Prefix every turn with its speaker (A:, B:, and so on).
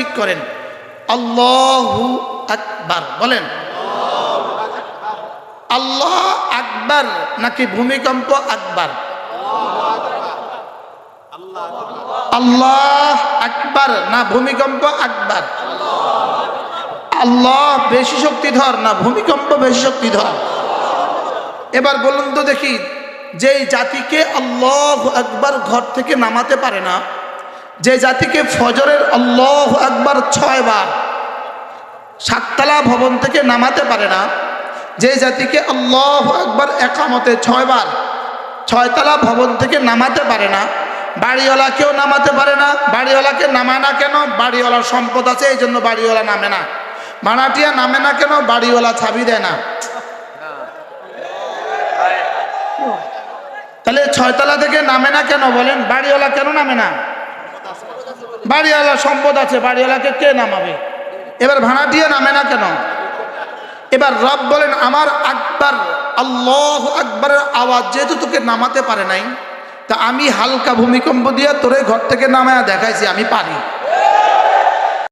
A: ঠিক করেন। আল্লাহু আকবার, বলেন। আল্লাহ আকবার নাকি ভূমিকম্প আকবার? আল্লাহ আকবার না ভূমিকম্প আকবার? আল্লাহ বেশি শক্তিধর না ভূমিকম্প বেশি শক্তিধর? এবার বলুন তো দেখি, যেই জাতিকে আল্লাহ আকবার ঘর থেকে নামাতে পারে না যে জাতিকে ফজরের আল্লাহ আকবার ছয় বার সাততলা ভবন থেকে নামাতে পারে না, যে জাতিকে আল্লাহ আকবার একামতে ছয়বার ছয়তলা ভবন থেকে নামাতে পারে না বাড়িওয়ালাকেও নামাতে পারে না, বাড়িওয়ালাকে নামায় না কেন? বাড়িওয়ালার সম্পদ আছে, এই জন্য বাড়িওয়ালা নামে না। ভাড়াটিয়া নামে না কেন? বাড়িওয়ালা ছাবি দেয় না। তাহলে ছয়তলা থেকে নামে না কেন বলেন? বাড়িওয়ালা কেন নামে না? বাড়িওয়ালা সম্পদ আছে, বাড়িওয়ালাকে কে নামাবে? এবার ভাড়াটিয়া নামে না কেন? এবার রব বলেন, আমার আকবার, আল্লাহ আকবরের আওয়াজ যেহেতু তোকে নামাতে পারে নাই, তা আমি হালকা ভূমিকম্প দিয়ে তোরে ঘর থেকে নামায় দেখাইছি, আমি পারি।